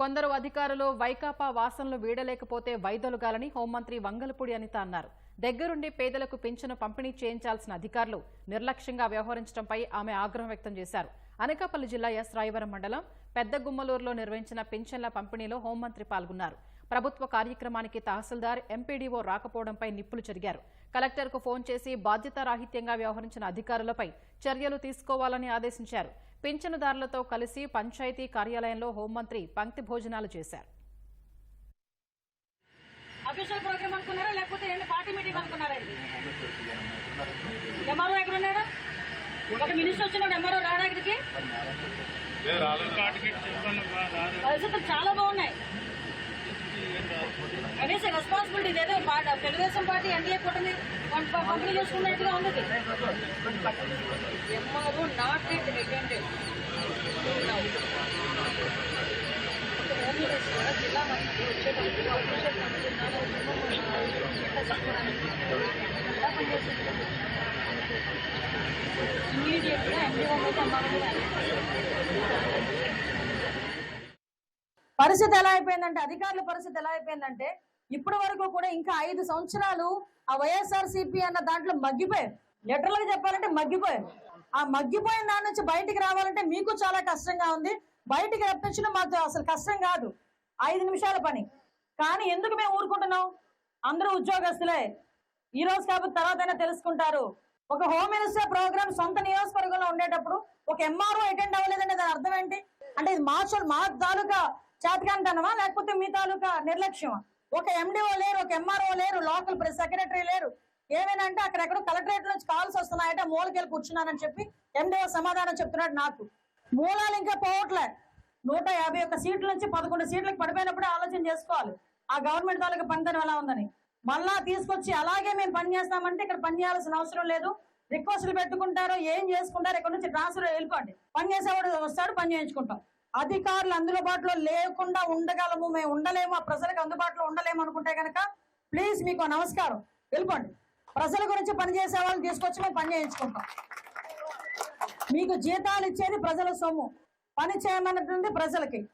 కొందరు అధికారులు వైకాపా వాసనలు వీడలేకపోతే వైదొలగాలని హోంమంత్రి వంగలపూడి అనిత అన్నారు. దగ్గరుండి పేదలకు పింఛను పంపిణీ చేయించాల్సిన అధికారులు నిర్లక్ష్యంగా వ్యవహరించడంపై ఆమె ఆగ్రహం వ్యక్తం చేశారు. అనకాపల్లి జిల్లా ఎస్ రాయవరం మండలం పెద్ద గుమ్మలూరులో నిర్వహించిన పింఛన్ల పంపిణీలో హోంమంత్రి పాల్గొన్నారు. ప్రభుత్వ కార్యక్రమానికి తహసీల్దార్ ఎంపీడీఓ రాకపోవడంపై నిప్పులు చెరిగారు. కలెక్టర్కు ఫోన్ చేసి బాధ్యతారాహిత్యంగా వ్యవహరించిన అధికారులపై చర్యలు తీసుకోవాలని ఆదేశించారు. పింఛనుదారులతో కలిసి పంచాయతీ కార్యాలయంలో హోంమంత్రి పంక్తి భోజనాలు చేశారు. అఫీషియల్ ప్రోగ్రామ్ అనుకున్నారా? లేకపోతే ఏంటి పార్టీ మీటింగ్ అనుకున్నారా ఇది? ఎంఆర్ఓ ఎక్కడ ఉన్నాడు? ఒక మినిస్టర్ వచ్చినాడు ఎంఆర్ఓ రాడా ఇక్కడికి? పరిస్థితులు చాలా బాగున్నాయి. రెస్పాన్సిబిలిటీ పా- తెలుగుదేశం పార్టీ ఎన్డీఏ కూటమి పంపిణీ చేసుకున్నట్టుగా ఉంది MRO not it attended home minister జిల్లా మంత్రి వచ్చేటప్పుడు అఫీషియల్ పంపుతున్నాను ఎలా పనిచేస్తుంది ఇమీడియట్గా ఎండిఓ మీద ఎంఆర్ఓ పరిస్థితి ఎలా అయిపోయిందంటే అధికారుల పరిస్థితి ఎలా అయిపోయిందంటే ఇప్పటి వరకు కూడా ఇంకా ఐదు సంవత్సరాలు ఆ వైఎస్ఆర్ అన్న దాంట్లో మగ్గిపోయారు. లిటరల్గా చెప్పాలంటే మగ్గిపోయారు. ఆ మగ్గిపోయిన దాని నుంచి బయటికి రావాలంటే మీకు చాలా కష్టంగా ఉంది. బయటికి రప్పించడం మాకు అసలు కష్టం కాదు. ఐదు నిమిషాల పని. కానీ ఎందుకు మేము ఊరుకుంటున్నాం? అందరూ ఉద్యోగస్తులే. ఈ రోజు కాబట్టి తర్వాత అయినా తెలుసుకుంటారు. ఒక హోమ్ మినిస్టర్ ప్రోగ్రామ్ సొంత నియోజకవర్గంలో ఉండేటప్పుడు ఒక ఎంఆర్ఓ అటెండ్ అవ్వలేదంటే దాని అర్థం ఏంటి? అంటే ఇది మా మా తాలూకా చేతకాంతనమా లేకపోతే మీ తాలూకా నిర్లక్ష్యమా? ఒక ఎండిఓ లేరు ఒక ఎంఆర్ఓ లేరు లోకల్ ప్రెస్ సెక్రటరీ లేరు. ఏమేనంటే అక్కడెక్కడ అక్కడెక్కడో కలెక్టరేట్ నుంచి కాల్స్ వస్తున్నాయంటే మూలకెళ్ళి కూర్చున్నానని చెప్పి ఎండిఓ సమాధానం చెప్తున్నాడు నాకు. మూలాలు ఇంకా పోవట్లే. నూట యాభై ఒక్క సీట్ల నుంచి పదకొండు సీట్లకు పడిపోయినప్పుడే ఆలోచన చేసుకోవాలి. ఆ గవర్నమెంట్ తాలూకా పనితనం ఎలా ఉందని. మళ్ళా తీసుకొచ్చి అలాగే మేము పని చేస్తామంటే ఇక్కడ పని చేయాల్సిన అవసరం లేదు. రిక్వెస్ట్లు పెట్టుకుంటారు ఏం చేసుకుంటారు ఇక్కడ నుంచి ట్రాన్స్ఫర్ వెళ్ళిపోండి. పని చేసేవాడు వస్తాడు పని చేయించుకుంటాం. అధికారులు అందుబాటులో లేకుండా ఉండగలము మేము ఉండలేము ఆ ప్రజలకు అందుబాటులో ఉండలేము అనుకుంటే కనుక ప్లీజ్ మీకు నమస్కారం. వెళ్ళిపోండి. ప్రజల గురించి పని చేసే వాళ్ళని తీసుకొచ్చి మేము పని చేయించుకుంటాం. మీకు జీతాలు ఇచ్చేది ప్రజల సొమ్ము. పని చేయమన్నటువంటి ప్రజలకి.